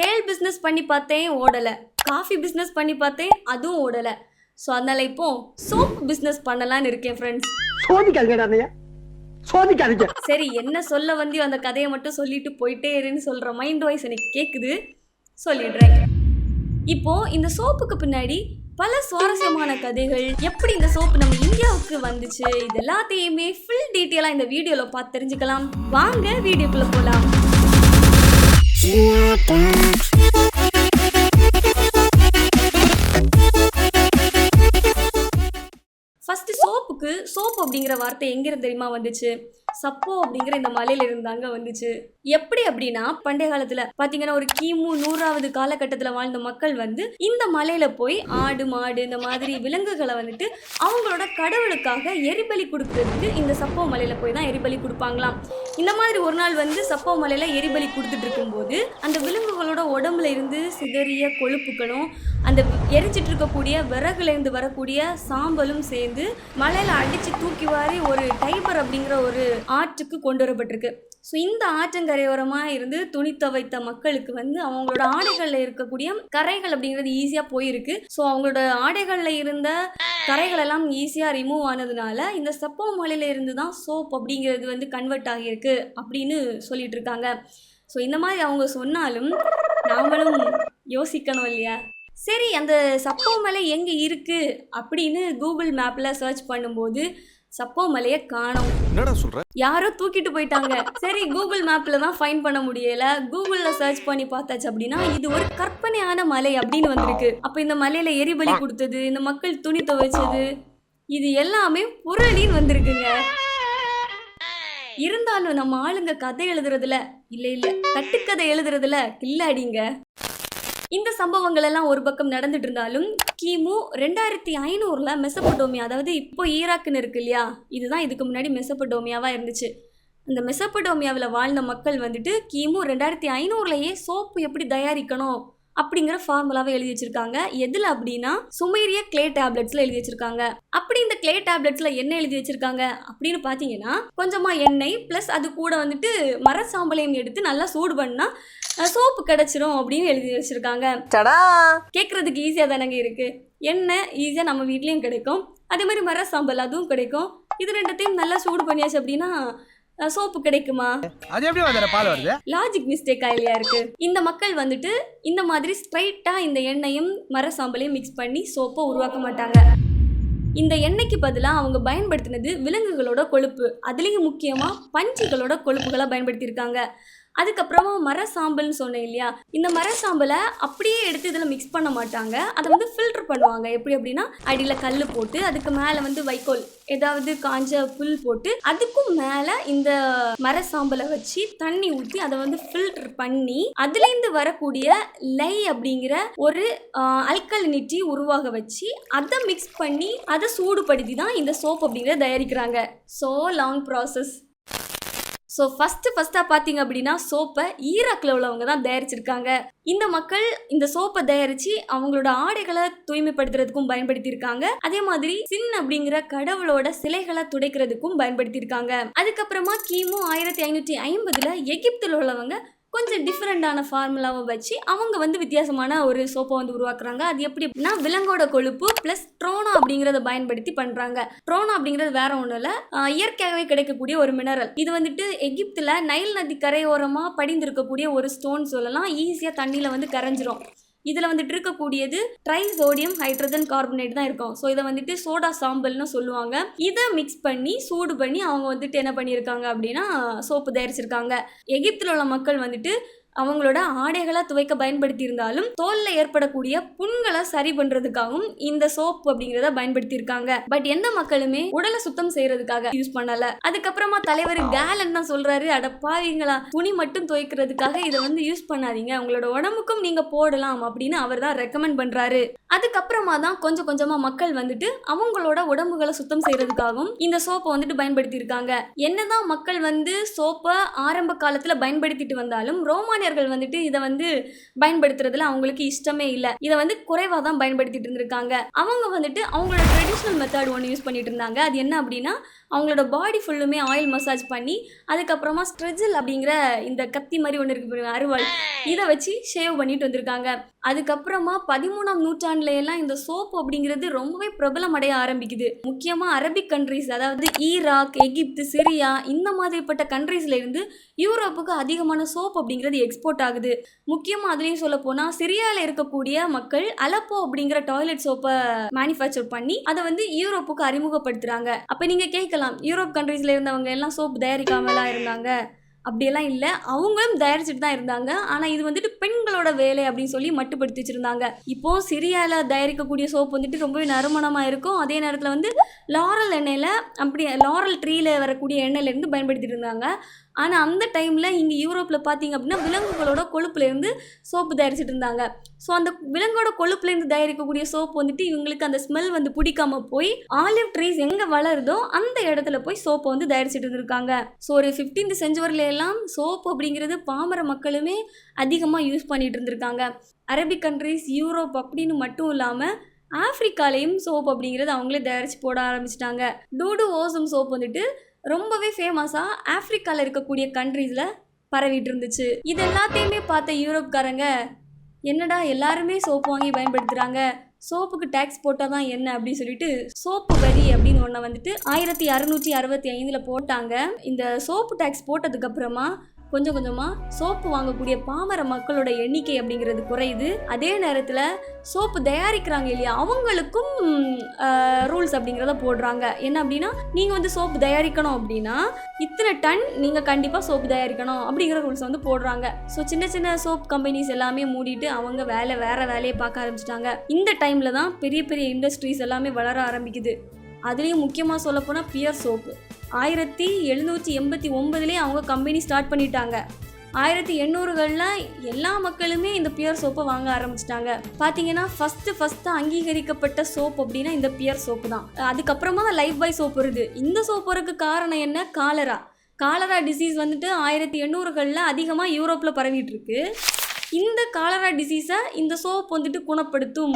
தேல் பிஸ்னஸ் பண்ணி பார்த்தேன் ஓடலை. காஃபி பிஸ்னஸ் பண்ணி பார்த்தேன் அதுவும் ஓடலை. ஸோ அதனால இப்போ சோப் பிஸ்னஸ் பண்ணலான்னு இருக்கேன் ஃப்ரெண்ட்ஸ் சோதிக்காதீங்க. சரி என்ன சொல்ல வந்தியோ அந்த கதையை மட்டும் சொல்லிட்டு போயிட்டே இருன்னு சொல்கிற மைண்ட் வாய்ஸ் எனக்கு கேட்குது சொல்லிடுறேன். இப்போ இந்த சோப்புக்கு பின்னாடி பல சுவாரஸ்யமான கதைகள். எப்படி இந்த சோப்பு நம்ம இந்தியாவுக்கு வந்துச்சு? இது எல்லாத்தையுமே ஃபுல் டீட்டெயிலாக இந்த வீடியோவில் பார்த்து தெரிஞ்சுக்கலாம். வாங்க வீடியோக்குள்ளே போகலாம் ஃபர்ஸ்ட் சோப்புக்கு சோப் அப்படிங்கிற வார்த்தை எங்கேருந்து தெரியுமா வந்துச்சு? சப்போ அப்படிங்கிற இந்த மலையில இருந்தாங்க வந்துச்சு. எப்படி அப்படின்னா பண்டைய காலத்துல பாத்தீங்கன்னா ஒரு கிமு நூறாவது காலகட்டத்துல வாழ்ந்த மக்கள் வந்து இந்த மலையில போய் ஆடு மாடு இந்த மாதிரி விலங்குகளை வந்துட்டு அவங்களோட கடவுளுக்காக எரிபலி கொடுக்கறதுக்கு இந்த சப்போ மலையில போய் தான் எரிபலி கொடுப்பாங்களாம். இந்த மாதிரி ஒரு நாள் வந்து சப்போ மலையில் எரிபலி கொடுத்துட்டு இருக்கும்போது அந்த விலங்குகளோட உடம்புல இருந்து சிதறிய கொழுப்புகளும் அந்த எரிச்சிட்டு இருக்கக்கூடிய விறகுலேருந்து வரக்கூடிய சாம்பலும் சேர்ந்து மலையில் அடித்து தூக்கி வாரி ஒரு டைபர் அப்படிங்கிற ஒரு ஆற்றுக்கு கொண்டு வரப்பட்டிருக்கு. ஸோ இந்த ஆற்றங்கரையோரமாக இருந்து துணி துவைத்த மக்களுக்கு வந்து அவங்களோட ஆடைகளில் இருக்கக்கூடிய கரைகள் அப்படிங்கிறது ஈஸியாக போயிருக்கு. ஸோ அவங்களோட ஆடைகளில் இருந்த கரைகளெல்லாம் ஈஸியாக ரிமூவ் ஆனதுனால இந்த சப்போ மலையிலேருந்து தான் சோப் அப்படிங்கிறது வந்து கன்வெர்ட் ஆகியிருக்கு அப்படின்னு சொல்லிட்டு இருக்காங்க. ஸோ இந்த மாதிரி அவங்க சொன்னாலும் நாமளும் யோசிக்கணும் இல்லையா? சரி அந்த சப்போ மலை எங்கே இருக்குது அப்படின்னு கூகுள் மேப்பில் சர்ச் பண்ணும்போது சப்போ மலையை காணோம். என்னடா சொல்ற? யாரோ தூக்கிட்டு போயிட்டாங்க. சரி கூகுள் மேப்ல தான் ஃபைன் பண்ண முடியல. கூகுள்ல சர்ச் பண்ணி பார்த்தாச்சு அப்படின்னா இது ஒரு கற்பனையான மலை அப்படின்னு வந்திருக்கு. அப்ப இந்த மலையில எரிபலி கொடுத்தது இந்த மக்கள் துணி துவைச்சது இது எல்லாமே புரளின்னு வந்திருக்குங்க. இருந்தாலும் நம்ம ஆளுங்க கதை எழுதுறதுல இல்ல இல்ல கட்டுக்கதை எழுதுறதுல கில்லாடிங்க. இந்த சம்பவங்கள் எல்லாம் ஒரு பக்கம் நடந்துட்டு இருந்தாலும் கிமு ரெண்டாயிரத்தி ஐநூறுல மெசப்படோமியா அதாவது இப்போ ஈராக்குன்னு இருக்கு இல்லையா? இதுதான் இதுக்கு முன்னாடி மெசப்படோமியாவா இருந்துச்சு. அந்த மெசப்படோமியாவில் வாழ்ந்த மக்கள் வந்துட்டு கிமு ரெண்டாயிரத்தி ஐநூறுலயே சோப்பு எப்படி தயாரிக்கணும்? அப்படிங்கிற ஃபார்முலாவை எழுதி வச்சிருக்காங்க. எதில் அப்படின்னா சுமேரிய கிளே டேப்லெட்ஸில் எழுதி வச்சிருக்காங்க. அப்படி இந்த கிளே டேப்லெட்ஸில் என்ன எழுதி வச்சிருக்காங்க அப்படின்னு பார்த்தீங்கன்னா கொஞ்சமாக எண்ணெய் ப்ளஸ் அது கூட வந்துட்டு மர சாம்பலையும் எடுத்து நல்லா சூடு பண்ணா சோப்பு கிடச்சிரும் அப்படின்னு எழுதி வச்சிருக்காங்க. கேட்குறதுக்கு ஈஸியாக தானங்க இருக்கு. எண்ணெய் ஈஸியாக நம்ம வீட்லேயும் கிடைக்கும். அதே மாதிரி மர சாம்பல் அதுவும் கிடைக்கும். இது ரெண்டுத்தையும் நல்லா சூடு பண்ணியாச்சு அப்படின்னா சோப்பு கிடைக்குமா? அது எப்படி வந்துற பால் வருது? லாஜிக் மிஸ்டேக் இல்லையா இருக்கு? இந்த மக்கள் வந்துட்டு இந்த மாதிரி ஸ்ட்ரைட்டா இந்த எண்ணெயும் மர சாம்பலையும் மிக்ஸ் பண்ணி சோப்பை உருவாக்க மாட்டாங்க. இந்த எண்ணெய்க்கு பதிலாக அவங்க பயன்படுத்தினது விலங்குகளோட கொழுப்பு. அதுலேயும் முக்கியமாக பஞ்சிகளோட கொழுப்புகளை பயன்படுத்தியிருக்காங்க. அதுக்கப்புறமா மர சாம்பல்னு சொன்னேன் இல்லையா? இந்த மர சாம்பலை அப்படியே எடுத்து இதில் மிக்ஸ் பண்ண மாட்டாங்க. அதை வந்து ஃபில்டர் பண்ணுவாங்க. எப்படி அப்படின்னா அடியில் கல் போட்டு அதுக்கு மேலே வந்து வைக்கோல் ஏதாவது காஞ்ச புல் போட்டு அதுக்கும் மேலே இந்த மர சாம்பலை வச்சு தண்ணி ஊற்றி அதை வந்து ஃபில்டர் பண்ணி அதுலேருந்து வரக்கூடிய லை அப்படிங்கிற ஒரு அல்கலினிட்டி உருவாக வச்சு அதை மிக்ஸ் பண்ணி அதை சூடுபடுத்தி தான் இந்த சோப் அப்படிங்கிறத தயாரிக்கிறாங்க. So long process so first ஃபஸ்ட்டாக பார்த்தீங்க அப்படின்னா சோப்பை ஈராக்கில் உள்ளவங்க தான் தயாரிச்சிருக்காங்க. இந்த மக்கள் இந்த சோப்பை தயாரித்து அவங்களோட ஆடைகளை தூய்மைப்படுத்துறதுக்கும் பயன்படுத்தியிருக்காங்க. அதே மாதிரி சின் அப்படிங்கிற கடவுளோட சிலைகளை துடைக்கிறதுக்கும் பயன்படுத்தியிருக்காங்க. அதுக்கப்புறமா கிமு ஆயிரத்தி ஐநூற்றி ஐம்பதில் எகிப்தில் உள்ளவங்க கொஞ்சம் டிஃப்ரெண்டான ஃபார்முலாவை வச்சு அவங்க வந்து வித்தியாசமான ஒரு சோப்பை வந்து உருவாக்குறாங்க. அது எப்படி அப்படின்னா விலங்கோட கொழுப்பு ப்ளஸ் ட்ரோனா அப்படிங்கிறத பயன்படுத்தி பண்ணுறாங்க ட்ரோனா அப்படிங்கிறது வேற ஒன்றும் இல்லை. இயற்கையாகவே கிடைக்கக்கூடிய ஒரு மினரல் இது வந்துட்டு எகிப்தில் நைல் நதி கரையோரமாக படிந்திருக்கக்கூடிய ஒரு ஸ்டோன் சொல்லலாம். ஈஸியாக தண்ணியில் வந்து கரைஞ்சிரும். இதில் வந்துட்டு இருக்கக்கூடியது ட்ரை சோடியம் ஹைட்ரஜன் கார்பனேட் தான் இருக்கும். ஸோ இதை வந்துட்டு சோடா சாம்பல்னு சொல்லுவாங்க. இதை மிக்ஸ் பண்ணி சூடு பண்ணி அவங்க வந்துட்டு என்ன பண்ணியிருக்காங்க அப்படின்னா சோப்பு தயாரிச்சிருக்காங்க. எகிப்தில் உள்ள மக்கள் வந்துட்டு அவங்களோட ஆடைகளை துவைக்க பயன்படுத்தி இருந்தாலும் தோல்ல ஏற்படக்கூடிய புண்களை சரி பண்றதுக்காகவும் இந்த சோப் அப்படிங்கிறத பயன்படுத்தியிருக்காங்க. பட் எந்த மக்களுமே உடலை சுத்தம் செய்யறதுக்காக யூஸ் பண்ணல. அதுக்கப்புறமா தலைவர் கேலன் தான் சொல்றாரு அடப்பாவீங்களா துணி மட்டும் துவைக்கிறதுக்காக இதை வந்து யூஸ் பண்ணாதீங்க. உங்களோட உடம்புக்கும் நீங்க போடலாம் அப்படின்னு அவர் தான் ரெக்கமெண்ட் பண்றாரு. அதுக்கப்புறமா தான் கொஞ்சம் கொஞ்சமா மக்கள் வந்துட்டு அவங்களோட உடம்புகளை சுத்தம் செய்யறதுக்காகவும் இந்த சோப்பை வந்துட்டு பயன்படுத்தியிருக்காங்க. என்னதான் மக்கள் வந்து சோப்பை ஆரம்ப காலத்துல பயன்படுத்திட்டு வந்தாலும் ரோமா ரோமானியர்கள் வந்துட்டு இதை வந்து பயன்படுத்துறதுல அவங்களுக்கு இஷ்டமே இல்லை. இதை வந்து குறைவாக தான் பயன்படுத்திட்டு இருந்திருக்காங்க. அவங்க வந்துட்டு அவங்களோட ட்ரெடிஷ்னல் மெத்தட் ஒன்று யூஸ் பண்ணிட்டு இருந்தாங்க. அது என்ன அப்படின்னா அவங்களோட பாடி ஃபுல்லுமே ஆயில் மசாஜ் பண்ணி அதுக்கப்புறமா ஸ்ட்ரெஜில் அப்படிங்கிற இந்த கத்தி மாதிரி ஒன்று இருக்கு பாருங்க அருவாள் இதை வச்சு ஷேவ் பண்ணிட்டு வந்திருக்காங்க. அதுக்கப்புறமா பதிமூணாம் நூற்றாண்டுல எல்லாம் இந்த சோப்பு அப்படிங்கிறது ரொம்பவே பிரபலம் அடைய ஆரம்பிக்குது. முக்கியமாக அரபிக் கண்ட்ரிஸ் அதாவது ஈராக் எகிப்து சிரியா இந்த மாதிரிப்பட்ட கண்ட்ரீஸ்ல இருந்து யூரோப்புக்கு அதிகமான சோப் அப்படிங்கிறது எக்ஸ்போர்ட் ஆகுது. முக்கியமாக அதுலேயும் சொல்ல போனால் சிரியாவில் இருக்கக்கூடிய மக்கள் அலப்போ அப்படிங்கிற டாய்லெட் சோப்பை மேனுஃபேக்சர் பண்ணி அதை வந்து யூரோப்புக்கு அறிமுகப்படுத்துறாங்க. அப்போ நீங்கள் கேட்கலாம் யூரோப் கண்ட்ரீஸில் இருந்தவங்க எல்லாம் சோப் தயாரிக்காமலாம் இருந்தாங்க. அப்படியெல்லாம் இல்லை. அவங்களும் தயாரிச்சுட்டு தான் இருந்தாங்க. ஆனால் இது வந்துட்டு பெண்களோட வேலை அப்படின்னு சொல்லி மட்டுப்படுத்தி வச்சுருந்தாங்க. இப்போ சிரியாவில் தயாரிக்கக்கூடிய சோப் வந்துட்டு ரொம்பவே நறுமணமாக இருக்கும். அதே நேரத்தில் வந்து லாரல் எண்ணெயில் அப்படி லாரல் ட்ரீயில் வரக்கூடிய எண்ணெயிலேருந்து பயன்படுத்திட்டு இருந்தாங்க. ஆனால் அந்த டைமில் இங்கே யூரோப்பில் பார்த்தீங்க அப்படின்னா விலங்குகளோட கொழுப்புலேருந்து சோப்பு தயாரிச்சுட்டு இருந்தாங்க. ஸோ அந்த விலங்கோட கொழுப்புலேருந்து தயாரிக்கக்கூடிய சோப்பு வந்துட்டு இவங்களுக்கு அந்த ஸ்மெல் வந்து பிடிக்காம போய் ஆலிவ் ட்ரீஸ் எங்கே வளருதோ அந்த இடத்துல போய் சோப்பை வந்து தயாரிச்சுட்டு இருந்திருக்காங்க. ஸோ ஒரு ஃபிஃப்டீன்த் செஞ்சுவரில எல்லாம் சோப்பு அப்படிங்கிறது பாமர மக்களுமே அதிகமாக யூஸ் பண்ணிட்டு இருந்திருக்காங்க. அரபிக் கண்ட்ரீஸ் யூரோப் அப்படின்னு மட்டும் இல்லாமல் ஆப்பிரிக்காலையும் சோப் அப்படிங்கிறது அவங்களே தயாரித்து போட ஆரம்பிச்சிட்டாங்க. டூடு ஓசம் சோப் வந்துட்டு ரொம்பவே ஃபேமஸாக ஆஃப்ரிக்காவில் இருக்கக்கூடிய கண்ட்ரீஸில் பரவிட்டு இருந்துச்சு இது எல்லாத்தையுமே பார்த்த யூரோப்காரங்க என்னடா எல்லாருமே சோப்பு வாங்கி பயன்படுத்துகிறாங்க சோப்புக்கு டேக்ஸ் போட்டால் தான் என்ன? அப்படின்னு சொல்லிட்டு சோப்பு வரி அப்படின்னு ஒன்றை வந்துட்டு ஆயிரத்தி அறுநூற்றி அறுபத்தி ஐந்தில் போட்டாங்க. இந்த சோப்பு டேக்ஸ் போட்டதுக்கப்புறமா கொஞ்சம் கொஞ்சமாக சோப்பு வாங்கக்கூடிய பாமர மக்களோட எண்ணிக்கை அப்படிங்கிறது குறையுது. அதே நேரத்தில் சோப்பு தயாரிக்கிறாங்க இல்லையா அவங்களுக்கும் ரூல்ஸ் அப்படிங்கிறத போடுறாங்க. என்ன அப்படின்னா நீங்கள் வந்து சோப்பு தயாரிக்கணும் அப்படின்னா இத்தனை டன் நீங்கள் கண்டிப்பாக சோப்பு தயாரிக்கணும் அப்படிங்கிற ரூல்ஸ் வந்து போடுறாங்க. ஸோ சின்ன சின்ன சோப் கம்பெனிஸ் எல்லாமே மூடிட்டு அவங்க வேலை வேற வேலையை பார்க்க ஆரம்பிச்சிட்டாங்க. இந்த டைமில் தான் பெரிய பெரிய இண்டஸ்ட்ரீஸ் எல்லாமே வளர ஆரம்பிக்குது. அதுலேயும் முக்கியமாக சொல்லப்போனால் பியர் சோப்பு ஆயிரத்தி எழுநூற்றி எண்பத்தி ஒன்பதுலேயே அவங்க கம்பெனி ஸ்டார்ட் பண்ணிட்டாங்க. ஆயிரத்தி எண்ணூறுகளில் எல்லா மக்களுமே இந்த பியர் சோப்பை வாங்க ஆரம்பிச்சிட்டாங்க. பார்த்தீங்கன்னா ஃபஸ்ட்டு ஃபஸ்ட்டு அங்கீகரிக்கப்பட்ட சோப் அப்படின்னா இந்த பியர் சோப்பு தான். அதுக்கப்புறமா தான் லைஃப் பாய் சோப் வருது. இந்த சோப் வரக்கு காரணம் என்ன? காலரா காலரா டிசீஸ் வந்துட்டு ஆயிரத்தி எண்ணூறுகளில் அதிகமாக யூரோப்பில் பரவிட்டு இருக்கு. இந்த காலரா டிசீஸை இந்த சோப் வந்துட்டு குணப்படுத்தும்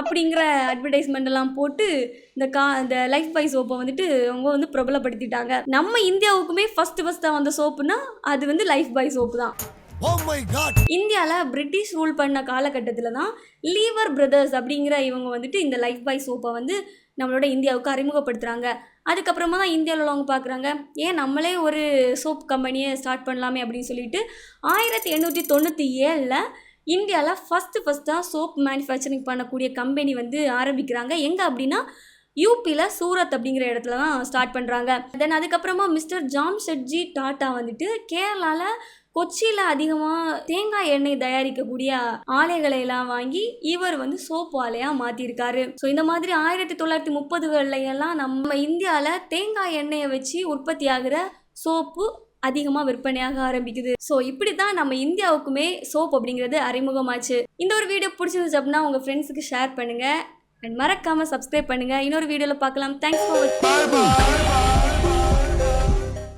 அப்படிங்கிற அட்வர்டைஸ்மெண்ட் எல்லாம் போட்டு இந்த கா இந்த லைஃப் பாய் சோப்பை வந்துட்டு அவங்க வந்து பிரபலப்படுத்திட்டாங்க. நம்ம இந்தியாவுக்குமே ஃபர்ஸ்ட் ஃபர்ஸ்ட்டாக வந்த சோப்புனா அது வந்து லைஃப் பாய் சோப்பு தான். Oh! இந்தியாவில் பிரிட்டிஷ் ரூல் பண்ண காலகட்டத்தில் தான் லீவர் பிரதர்ஸ் அப்படிங்கிற இவங்க வந்துட்டு இந்த லைஃப் பாய் சோப்பை வந்து நம்மளோட இந்தியாவுக்கு அறிமுகப்படுத்துகிறாங்க அதுக்கப்புறமா தான் இந்தியாவில் உள்ளவங்க பார்க்குறாங்க ஏன் நம்மளே ஒரு சோப் கம்பெனியை ஸ்டார்ட் பண்ணலாமே அப்படின்னு சொல்லிட்டு ஆயிரத்தி எண்ணூற்றி தொண்ணூற்றி ஏழில் இந்தியாவில் ஃபஸ்ட்டு ஃபஸ்ட்டாக சோப் மேனுஃபேக்சரிங் பண்ணக்கூடிய கம்பெனி வந்து ஆரம்பிக்கிறாங்க. எங்கே அப்படின்னா யூபியில் சூரத் அப்படிங்கிற இடத்துல தான் ஸ்டார்ட் பண்ணுறாங்க தென் அதுக்கப்புறமா மிஸ்டர் ஜாம் ஷெட்ஜி டாட்டா வந்துட்டு கேரளாவில் கொச்சியில் அதிகமாக தேங்காய் எண்ணெய் தயாரிக்கக்கூடிய ஆலைகளை எல்லாம் வாங்கி இவர் வந்து சோப்பு ஆலையாக மாற்றிருக்காரு ஸோ இந்த மாதிரி ஆயிரத்தி தொள்ளாயிரத்தி முப்பதுகளில் எல்லாம் நம்ம இந்தியாவில் தேங்காய் எண்ணெயை வச்சு உற்பத்தி ஆகிற சோப்பு அதிகமாக விற்பனையாக ஆரம்பிக்குது. ஸோ இப்படி தான் நம்ம இந்தியாவுக்குமே சோப் அப்படிங்கிறது அறிமுகமாச்சு. இந்த ஒரு வீடியோ பிடிச்சிருந்துச்சு அப்படின்னா உங்கள் ஃப்ரெண்ட்ஸுக்கு ஷேர் பண்ணுங்கள் அண்ட் மறக்காமல் சப்ஸ்கிரைப் பண்ணுங்கள் இன்னொரு வீடியோவில் பார்க்கலாம். Thanks for